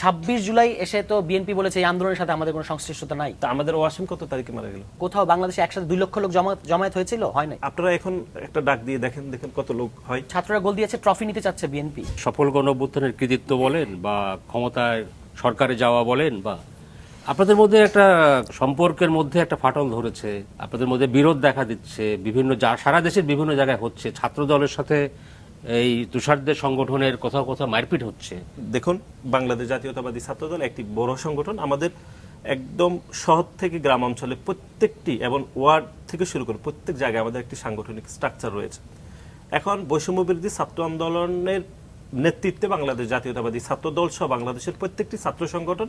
ছাব্বিশ জুলাই এসে তো বিএনপি বলেছে এই আন্দোলনের সাথে আমাদের কোনো সংশ্লিষ্টতা নাই। তা আমাদের ওয়াসিম কত তারিখে মারা গেল? কোথাও বাংলাদেশে একসাথে দুই লক্ষ লোক জমা- জমায়েত হয়েছিল? হয় নাই। আপনারা এখন একটা ডাক দিয়ে দেখেন দেখেন কত লোক হয়। ছাত্ররা গোল দিয়েছে ট্রফি নিতে চাচ্ছে বিএনপি। সফল গণ অভ্যুত্থানের কৃতিত্ব বলেন বা ক্ষমতায় সরকারে যাওয়া বলেন বা আপনাদের মধ্যে একটা সম্পর্কের মধ্যে একটা ফাটল ধরেছে আপনাদের মধ্যে বিরোধ দেখা দিচ্ছে বিভিন্ন সারা দেশের বিভিন্ন জায়গায় হচ্ছে ছাত্র দলের সাথে এই তুষারদের সংগঠনের কোথাও কোথাও মারপিট হচ্ছে। দেখুন, বাংলাদেশ জাতীয়তাবাদী ছাত্রদল একটি বড় সংগঠন। আমাদের একদম শহর থেকে গ্রাম অঞ্চলে প্রত্যেকটি এবং ওয়ার্ড থেকে শুরু করে প্রত্যেক জায়গায় আমাদের একটি সাংগঠনিক স্ট্রাকচার রয়েছে। এখন বৈষম্য বিরোধী ছাত্র আন্দোলনের নেতৃত্বে বাংলাদেশ জাতীয়তাবাদী ছাত্র দল সহ বাংলাদেশের প্রত্যেকটি ছাত্র সংগঠন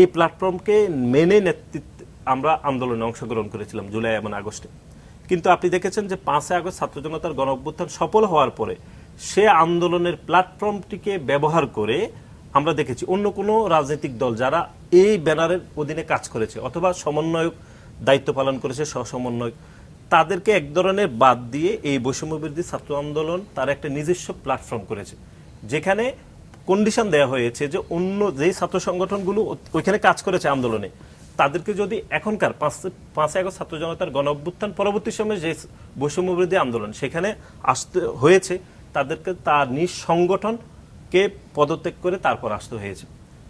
এই প্ল্যাটফর্মকে মেনে নেতৃত্ব আমরা আন্দোলনে অংশগ্রহণ করেছিলাম জুলাই এবং আগস্টে। কিন্তু আপনি দেখেছেন যে পাঁচই আগস্ট ছাত্র জনতার গণ অভ্যুত্থান সফল হওয়ার পরে সে আন্দোলনের প্ল্যাটফর্মটিকে ব্যবহার করে আমরা দেখেছি অন্য কোনো রাজনৈতিক দল যারা এই ব্যানারের অধীনে কাজ করেছে অথবা সমন্বয়ক দায়িত্ব পালন করেছে সহসমন্বয়ক তাদেরকে এক ধরনের বাদ দিয়ে এই বৈষম্য বিরোধী ছাত্র আন্দোলন তার একটা নিজস্ব প্ল্যাটফর্ম করেছে। যেখানে কন্ডিশন দেওয়া হয়েছে যে অন্য যে ছাত্র সংগঠনগুলো ওইখানে কাজ করেছে আন্দোলনে, তাদেরকে যদি এখনকার পাঁচ পাঁচ আগস্ট ছাত্র জনতার গণ অভ্যুত্থান পরবর্তী সময়ে যে বৈষম্য বিরোধী আন্দোলন সেখানে আসতে হয়েছে তাদেরকে তার নিজ সংগঠনকে পদত্যাগ করে তারপর আসতে হয়েছে।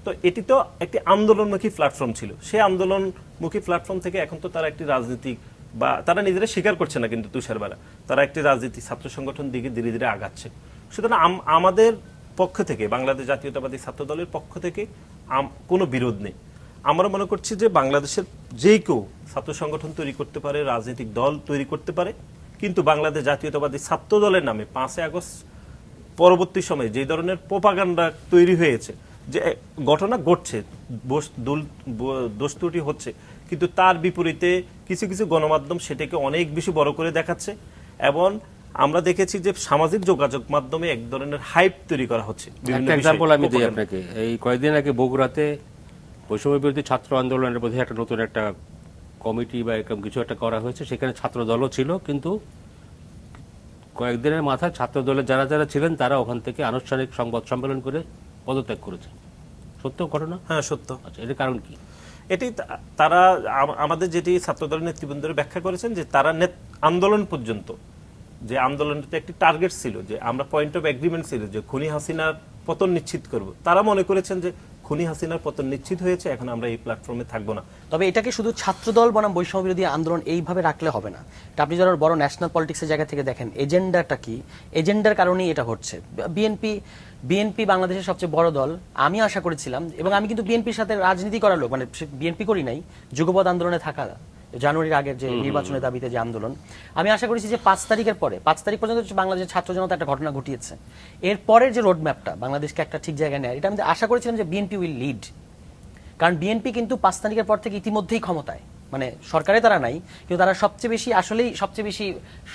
তো এটি তো একটি আন্দোলনমুখী প্ল্যাটফর্ম ছিল। সেই আন্দোলনমুখী প্ল্যাটফর্ম থেকে এখন তো তারা একটি রাজনীতিক বা তারা নিজেরা স্বীকার করছে না কিন্তু তুষারবেলা। তারা একটি রাজনীতি, ছাত্র সংগঠন দিকে ধীরে ধীরে আগাচ্ছে। সুতরাং আমাদের পক্ষ থেকে, বাংলাদেশ জাতীয়তাবাদী ছাত্র দলের পক্ষ থেকে কোনো বিরোধ নেই। আমরা মনে করছি যে বাংলাদেশের যে কেউ ছাত্র সংগঠন তৈরি করতে পারে, রাজনৈতিক দল তৈরি করতে পারে কিন্তু বাংলাদেশ জাতীয়তাবাদী ছাত্র দলের নামে পাঁচই আগস্ট পরবর্তী সময়ে যে ধরনের প্রোপাগান্ডা তৈরি হয়েছে যে ঘটনা ঘটছে দোষ ত্রুটি হচ্ছে কিন্তু তার বিপরীতে কিছু কিছু গণমাধ্যম সেটাকে অনেক বেশি বড় করে দেখাচ্ছে এবং আমরা দেখেছি যে সামাজিক যোগাযোগ মাধ্যমে এক ধরনের হাইপ তৈরি করা হচ্ছে আমি দিই আপনাকে। এই কয়েকদিন আগে বগুড়াতে বৈষম্য বিরোধী ছাত্র আন্দোলনের মধ্যে একটা নতুন একটা কমিটি বা এরকম কিছু একটা করা হয়েছে সেখানে ছাত্র দলও ছিল কিন্তু কয়েকদিনের মাথায় ছাত্র দলের যারা যারা ছিলেন তারা ওখান থেকে আনুষ্ঠানিক সংবাদ সম্মেলন করে পদত্যাগ করেছে সত্য ঘটনা? হ্যাঁ সত্য। আচ্ছা এর কারণ কি? এটি তারা আমাদের যেটি ছাত্রদলের নেতৃবৃন্দরা ব্যাখ্যা করেছেন যে তারা নেত- আন্দোলন পর্যন্ত যে আন্দোলনটা একটি টার্গেট ছিল যে আমরা পয়েন্ট অফ এগ্রিমেন্ট ছিল যে খুনি হাসিনার পতন নিশ্চিত করব তারা মনে করেছেন যে খুনি হাসিনার পতন নিশ্চিত হয়েছে, এখন আমরা এই প্ল্যাটফর্মে থাকব না। তবে এটাকে শুধু ছাত্রদল বনাম বৈষম্য বিরোধী আন্দোলন এইভাবে রাখলে হবে না। আপনি যারা বড় ন্যাশনাল পলিটিক্সের জায়গা থেকে দেখেন, এজেন্ডাটা কি? এজেন্ডার কারণেই এটা হচ্ছে বিএনপি বিএনপি বাংলাদেশের সবচেয়ে বড় দল, আমি আশা করেছিলাম, এবং আমি কিন্তু বিএনপির সাথে রাজনীতি করার লোক মানে বিএনপি করি নাই যুগপদ আন্দোলনে থাকা জানুয়ারির আগের যে নির্বাচনের দাবিতে যে আন্দোলন আমি আশা করেছি যে পাঁচ তারিখের পরে পাঁচ তারিখ পর্যন্ত বাংলাদেশের ছাত্র জনতা একটা ঘটনা ঘটিয়েছে। এর পরের যে রোডম্যাপটা বাংলাদেশকে একটা ঠিক জায়গায় নেয় এটা আমি আশা করেছিলাম যে বিএনপি উইল লিড কারণ বিএনপি কিন্তু পাঁচ তারিখের পর থেকে ইতিমধ্যেই ক্ষমতায়। মানে সরকারে তারা নাই, কিন্তু তারা সবচেয়ে বেশি আসলেই সবচেয়ে বেশি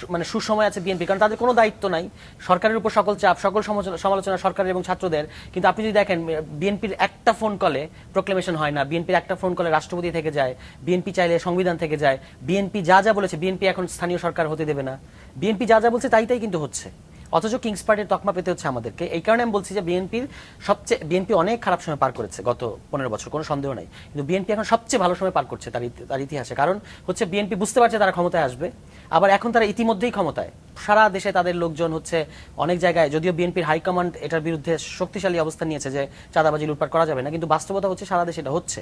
মানে সুসময় আছে বিএনপি, কারণ তাদের কোনো দায়িত্ব নাই। সরকারের উপর সকল চাপ, সকল সমালোচনা- সরকারের এবং ছাত্রদের, কিন্তু আপনি যদি দেখেন বিএনপির একটা ফোন কলে প্রোক্লেমেশন হয় না, বিএনপির একটা ফোন কলে রাষ্ট্রপতি থেকে যায়, বিএনপি চাইলে সংবিধান থেকে যায়, বিএনপি যা যা বলেছে, বিএনপি এখন স্থানীয় সরকার হতে দেবে না। বিএনপি যা যা বলছে তাই তাই কিন্তু হচ্ছে। অথচ কিংস পার্টির তকমা পেতে হচ্ছে আমাদেরকে। এই কারণে আমি বলছি যে বিএনপির সবচেয়ে বিএনপি অনেক খারাপ সময় পার করেছে গত পনেরো বছর, কোনো সন্দেহ নাই। কিন্তু বিএনপি এখন সবচেয়ে ভালো সময় পার করছে তার তার ইতিহাসে। কারণ হচ্ছে বিএনপি বুঝতে পারছে তারা ক্ষমতায় আসবে, আবার এখন তারা ইতিমধ্যেই ক্ষমতায়। সারা দেশে তাদের লোকজন হচ্ছে অনেক জায়গায় যদিও বিএনপির হাইকমান্ড এটার বিরুদ্ধে শক্তিশালী অবস্থান নিয়েছে যে চাঁদাবাজি লুটপাট করা যাবে না, কিন্তু বাস্তবতা হচ্ছে সারা দেশে এটা হচ্ছে।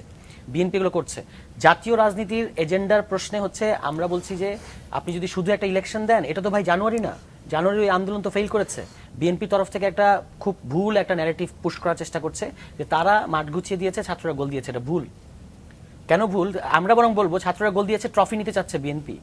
বিএনপি এগুলো করছে। জাতীয় রাজনীতির এজেন্ডার প্রশ্নে হচ্ছে আমরা বলছি যে আপনি যদি শুধু একটা ইলেকশন দেন, এটা তো ভাই জানুয়ারি না। জানুয়ারি ওই আন্দোলন তো ফেল করেছে। বিএনপি তরফ থেকে একটা খুব ভুল একটা ন্যারেটিভ পুশ করার চেষ্টা করছে যে তারা মাঠ গুছিয়ে দিয়েছে ছাত্ররা গোল দিয়েছে এটা ভুল। কেন ভুল? আমরা বরং বলব ছাত্ররা গোল দিয়েছে ট্রফি নিতে চাচ্ছে বিএনপি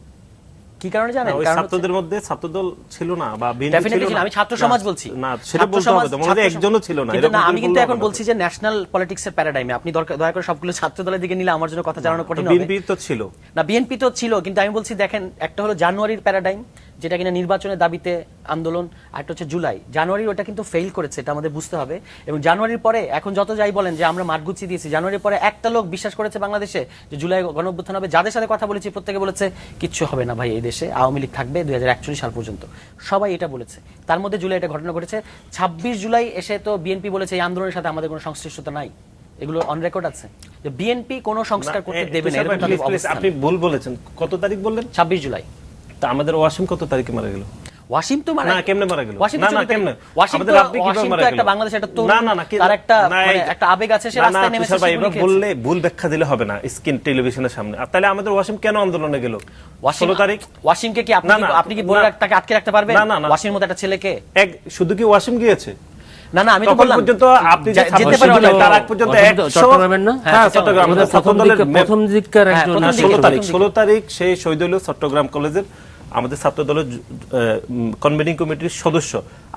কি কারণে জানেন? কারণ ছাত্রদের মধ্যে ছাত্রদল ছিল না বা Definitely ছিল। না। আমি ছাত্র সমাজ বলছি। না সেটা বলতে হবে তো ছাত্র একজনও ছিল না এরকম আমি কিন্তু এখন বলছি যে ন্যাশনাল পলিটিক্সের প্যারাডাইমে আপনি দরকার দয়া করে সবগুলো ছাত্র দলের দিকে নিলে আমার জন্য কথা জানানো কঠিন হবে। বিএনপি তো ছিল। না বিএনপি তো ছিল কিন্তু আমি বলছি দেখেন একটা হলো জানুয়ারির প্যারাডাইম যেটা কিনা নির্বাচনের দাবিতে আন্দোলন আরেকটা হচ্ছে জুলাই। জানুয়ারির ওটা কিন্তু ফেল করেছে এটা আমাদের বুঝতে হবে। এবং জানুয়ারির পরে এখন যত যাই বলেন যে আমরা মাঠ গুছিয়ে দিয়েছি জানুয়ারির পরে একটা লোক বিশ্বাস করেছে বাংলাদেশে যে জুলাই গণঅভ্যুত্থান হবে যাদের সাথে কথা বলেছি প্রত্যেকে বলেছে কিচ্ছু হবে না ভাই এই দেশে আওয়ামী লীগ থাকবে দুই হাজার একচল্লিশ সাল পর্যন্ত। সবাই এটা বলেছে। তার মধ্যে জুলাই এটা ঘটনা ঘটেছে। ছাব্বিশ জুলাই এসে তো বিএনপি বলেছে এই আন্দোলনের সাথে আমাদের কোনো সংশ্লিষ্টতা নাই। এগুলো অন রেকর্ড আছে। যে বিএনপি কোনো সংস্কার করতে দেবে না। আপনি ভুল বলেছেন। কত তারিখ বললেন? ছাব্বিশ জুলাই। তা আমাদের ওয়াসিম কত তারিখে মারা গেল? ওয়াসিম তো মারা না, কেমনে মারা গেল? ওয়াসিম না, না, কেমনে? ওয়াসিম তো- রাব্বি কীভাবে তো মারা একটা গেল? বাংলাদেশের একটা তরুণ, না, না, না, তার একটা মানে একটা আবেগ আছে সে রাস্তায় নেমেছে ভাই, এবার বললে ভুল ব্যাখ্যা দিলে হবে না স্ক্রিন টেলিভিশনের সামনে। আর তাহলে আমাদের ওয়াসিম কেন আন্দোলনে গেল? ওয়াসিম ষোলো তারিখ? ওয়াসিমকে কি আপনি আপনি কি বলে তাকে আটকে রাখতে পারবেন? না, না, না। ওয়াসিমের মতো একটা ছেলেকে? এক শুধু কি ওয়াসিম গিয়েছে? না না আমি তো বললাম। পর্যন্ত আপনি যে যেতে তার আগ পর্যন্ত 100 চট্টগ্রামের না? হ্যাঁ হ্যাঁ, চট্টগ্রাম। আমাদের আমাদের প্রথম ছাত্র দলের প্রথম দিককার হ্যাঁ, একজন প্রথম না দিকে, ষোলো প্রথম তারিখ দিকে। ষোলো তারিখ সেই শহীদ হইল চট্টগ্রাম কলেজের। আমাদের ছাত্র দলের কনভেনিং কমিটির সদস্য।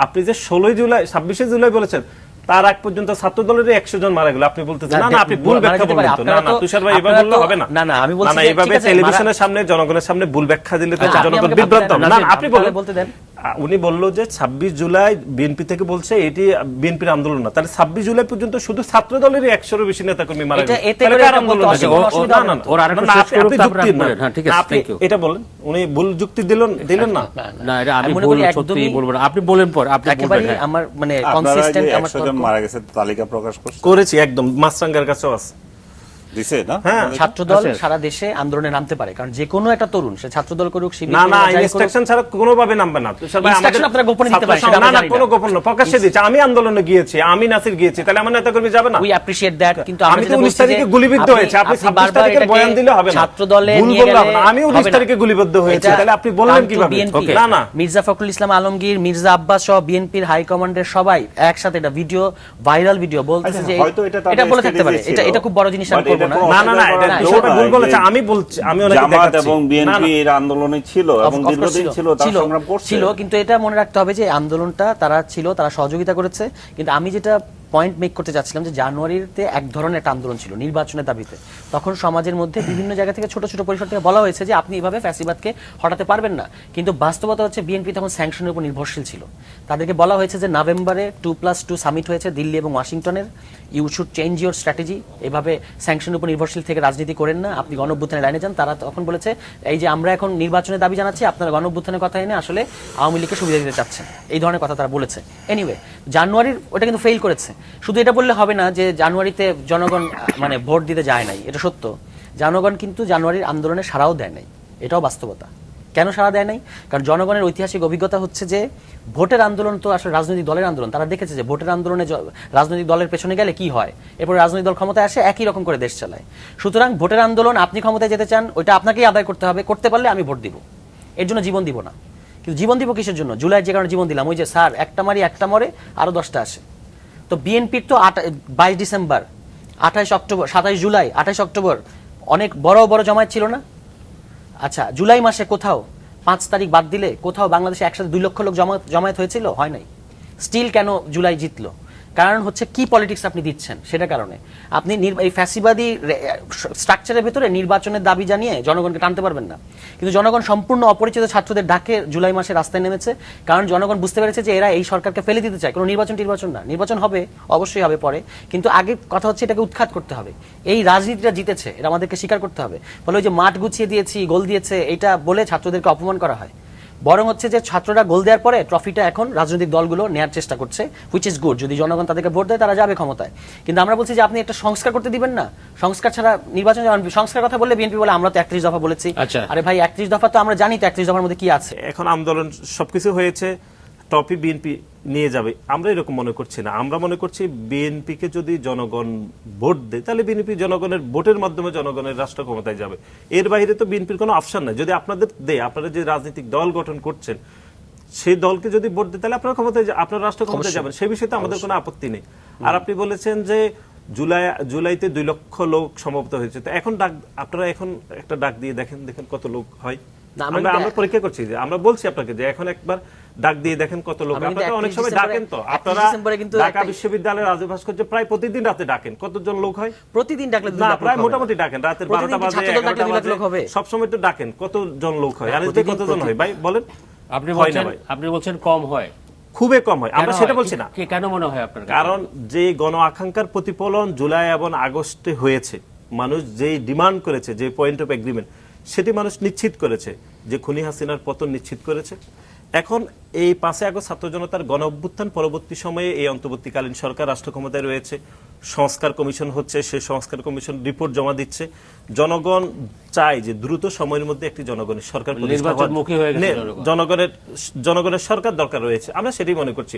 আপনি যে ষোলোই জুলাই ছাব্বিশে জুলাই বলেছেন তার আগ পর্যন্ত ছাত্র দলের একশো জন মারা গেল। আপনি বলতেছেন না না আপনি ভুল ব্যাখ্যা তো। না না তুষার ভাই এবার বললে হবে না। না, না, আমি বলছি এইভাবে টেলিভিশনের সামনে জনগণের সামনে ভুল ব্যাখ্যা দিলে তো আচ্ছা, জনগণ বিভ্রান্ত। হবে। না আপনি বলুন। বলতে দেন। উনি বলল যে ছাব্বিশ জুলাই বিএনপি থেকে বলছে এটি বিএনপির আন্দোলন না তাহলে ছাব্বিশ জুলাই পর্যন্ত শুধু ছাত্র দলেরই একশোরও বেশি নেতাকর্মী মারা গেল এটা- এতে তাহলে করে কার এটা আন্দোলন বলতে হচ্ছে? অসুবিধা ও- ও- হবে না, না। না, না। ওর আরেকটা না, না, শেষ আপনি-। হ্যাঁ. এটা বলেন উনি ভুল যুক্তি দিলেন দিলেন না মনে আপনি বলেন পর আপনি হ্যাঁ। আমার মানে। মারা গেছে তালিকা প্রকাশ করেছি একদম মাছরাঙ্গার কাছেও আছে দিছে না? হ্যাঁ। তালিকা? ছাত্র দল আচ্ছা। সারা দেশে আন্দোলনে নামতে পারে কারণ যে কোনো একটা তরুণ সে ছাত্র দল করুক না না ইনস্ট্রাকশন ছাড়া কোনোভাবে নামবে না। তুষার ভাই, আমাদের আপনারা গোপনে দিতে পারেন, সেটা সংঘ- আমরা না না কোনো গোপন না প্রকাশ্যে দিচ্ছে। আমি আন্দোলনে গিয়েছি আমি নাসির গিয়েছি তাহলে আমার নেতাকর্মী যাবে না? উই অ্যাপ্রিশিয়েট দ্যাট কিন্তু আমি তো যেটা 19 তারিখে গুলিবিদ্ধ হয়েছে আপনি 26 বারবার তারিখের এটাকে বয়ান দিলে হবে না। নিয়ে গেলে আমি 19 তারিখে গুলিবিদ্ধ হয়েছি তাহলে আপনি বললেন কীভাবে? না না। মির্জা ফখরুল ইসলাম আলমগীর মির্জা আব্বাস সহ বিএনপির হাই কমান্ডের সবাই একসাথে এটা ভিডিও ভাইরাল ভিডিও বলতেছে আচ্ছা, যে এটা বলে থাকতে পারে। এটা এটা খুব বড় জিনিস আমি না না এটা ভুল বলেছে আমি বলছি আমি জামাত এবং না, না, বিএনপি এর আন্দোলনে ছিল এবং দীর্ঘদিন ছিল। তার সংগ্রাম করছে। ছিল কিন্তু এটা মনে রাখতে হবে যে আন্দোলনটা তারা ছিল তারা সহযোগিতা করেছে। কিন্তু আমি যেটা পয়েন্ট মেক করতে চাচ্ছিলাম যে জানুয়ারিতে এক ধরনের একটা আন্দোলন ছিল নির্বাচনের দাবিতে। তখন সমাজের মধ্যে বিভিন্ন জায়গা থেকে ছোট ছোট পরিসর থেকে বলা হয়েছে যে আপনি এভাবে ফ্যাসিবাদকে হটাতে পারবেন না। কিন্তু বাস্তবতা হচ্ছে বিএনপি তখন স্যাংশনের উপর নির্ভরশীল ছিল। তাদেরকে বলা হয়েছে যে নভেম্বরে টু প্লাস টু সামিট হয়েছে দিল্লি এবং ওয়াশিংটনের। You should change your strategy এভাবে স্যাংশনের উপর নির্ভরশীল থেকে রাজনীতি করেন না। আপনি গণঅভ্যুত্থানের লাইনে যান। তারা তখন বলেছে, এই যে আমরা এখন নির্বাচনের দাবি জানাচ্ছি, আপনারা গণঅভ্যুত্থানের কথা এনে আসলে আওয়ামী লীগকে সুবিধা দিতে চাচ্ছেন। এই ধরনের কথা তারা বলেছে। এনিওয়ে জানুয়ারির ওটা কিন্তু ফেল করেছে। শুধু এটা বললে হবে না যে জানুয়ারিতে জনগণ মানে ভোট দিতে যায় নাই, এটা সত্য। জনগণ কিন্তু জানুয়ারির আন্দোলনে সাড়াও দেয় নাই, এটাও বাস্তবতা। কেন সাড়া দেয় নাই? কারণ জনগণের ঐতিহাসিক অভিজ্ঞতা হচ্ছে যে ভোটের আন্দোলন তো আসলে রাজনৈতিক দলের আন্দোলন, তারা দেখেছে যে ভোটের আন্দোলনে রাজনৈতিক দলের পেছনে গেলে কি হয়? এরপর রাজনৈতিক দল ক্ষমতায় আসে, একই রকম করে দেশ চালায়। সুতরাং ভোটের আন্দোলন, আপনি ক্ষমতায় যেতে চান, ওইটা আপনাকেই আদায় করতে হবে, করতে পারলে আমি ভোট দিব। এর জন্য জীবন দিব না। কিন্তু জীবন দিব কিসের জন্য? জুলাই যে কারণে জীবন দিলাম, ওই যে স্যার, একটা মারি, একটা মরে, আরও দশটা আসে। তো বিএনপির তো বাইশ ডিসেম্বর, আঠাইশ অক্টোবর, সাতাইশ জুলাই, আঠাইশ অক্টোবর অনেক বড় বড় জমায়েত ছিল না? আচ্ছা জুলাই মাসে কোথাও পাঁচ তারিখ বাদ দিলে কোথাও বাংলাদেশে একসাথে দুই লক্ষ লোক জমা জমায়েত হয়েছিল? হয় নাই। স্টিল কেন জুলাই জিতলো? কারণ হচ্ছে কি পলিটিক্স আপনি দিচ্ছেন, সেটা কারণে। আপনি এই ফ্যাসিবাদী স্ট্রাকচারের ভেতরে নির্বাচনের দাবি জানিয়ে জনগণকে টানতে পারবেন না। কিন্তু জনগণ সম্পূর্ণ অপরিচিত ছাত্রদের ডাকে জুলাই মাসে রাস্তায় নেমেছে, কারণ জনগণ বুঝতে পেরেছে যে এরা এই সরকারকে ফেলে দিতে চায়। কোনো নির্বাচন নির্বাচন না। নির্বাচন হবে, অবশ্যই হবে পরে। কিন্তু আগে কথা হচ্ছে এটাকে উৎখাত করতে হবে। এই রাজনীতিটা জিতেছে, এটা আমাদেরকে স্বীকার করতে হবে। ফলে ওই যে মাঠ গুছিয়ে দিয়েছি, গোল দিয়েছে এটা বলে ছাত্রদেরকে অপমান করা হয়। বরং হচ্ছে যে ছাত্ররা গোল দেওয়ার পরে ট্রফিটা এখন রাজনৈতিক দলগুলো নেয়ার চেষ্টা করছে হুইচ ইজ গুড যদি জনগণ তাদেরকে ভোট দেয় তারা যাবে ক্ষমতায়। কিন্তু আমরা বলছি যে আপনি একটা সংস্কার করতে দিবেন না। সংস্কার ছাড়া নির্বাচন সংস্কার কথা বললে বিএনপি বলে আমরা তো একত্রিশ দফা বলেছি। আচ্ছা। আরে ভাই একত্রিশ দফা তো আমরা জানি তো একত্রিশ দফার মধ্যে কি আছে। এখন আন্দোলন সবকিছু হয়েছে। টপি বিএনপি নিয়ে যাবে আমরা এরকম মনে করছি না। আমরা মনে করছি বিএনপিকে যদি জনগণ ভোট দেয় তাহলে বিএনপি জনগণের ভোটের মাধ্যমে জনগণের রাষ্ট্র ক্ষমতায় যাবে। এর বাইরে তো বিএনপির কোনো অপশন নাই। যদি আপনাদের দেয় আপনারা যে রাজনৈতিক দল গঠন করছেন সেই দলকে যদি ভোট দেয় তাহলে আপনার ক্ষমতায় আপনার রাষ্ট্র ক্ষমতায় যাবেন। সেই বিষয়ে তো আমাদের কোনো আপত্তি নেই। আর আপনি বলেছেন যে জুলাই জুলাইতে দুই লক্ষ লোক সমাপ্ত হয়েছে। তো এখন ডাক আপনারা এখন একটা ডাক দিয়ে দেখেন দেখেন কত লোক হয়। আমরা আমরা পরীক্ষা করছি যে আমরা বলছি আপনাকে যে এখন একবার ডাক দিয়ে দেখেন কত লোক। আপনারা অনেক সময় ডাকেন তো। আপনারা ডিসেম্বরে কিন্তু ঢাকা বিশ্ববিদ্যালয়ের রাজু ভাস্কর্য প্রায় প্রতিদিন রাতে ডাকেন। কতজন লোক হয়? প্রতিদিন ডাকলে দুই না প্রায় মোটামুটি ডাকেন। রাতের প্রতিদিন বারোটা কি বাজে লোক হবে? সবসময় তো ডাকেন। কতজন লোক হয়? আর এতে কতজন হয়? ভাই বলেন। আপনি বলছেন ভাই। আপনি বলছেন কম হয়। খুবই কম হয়। আমরা সেটা বলছি না। কেন মনে হয় আপনার কারণ যে গণ আকাঙ্ক্ষার প্রতিফলন জুলাই এবং আগস্টে হয়েছে মানুষ যেই ডিমান্ড করেছে যে পয়েন্ট অফ এগ্রিমেন্ট সেটি মানুষ নিশ্চিত করেছে যে খুনি হাসিনার পতন নিশ্চিত করেছে। এখন এই পাঁচে আগস্ট ছাত্র জনতার গণ অভ্যুত্থান পরবর্তী সময়ে এই অন্তর্বর্তীকালীন সরকার রাষ্ট্র ক্ষমতায় রয়েছে। সংস্কার কমিশন হচ্ছে সেই সংস্কার কমিশন রিপোর্ট জমা দিচ্ছে। জনগণ চায় যে দ্রুত সময়ের মধ্যে একটি জনগণের সরকার। জনগণের জনগণের সরকার দরকার রয়েছে। আমরা সেটাই মনে করছি।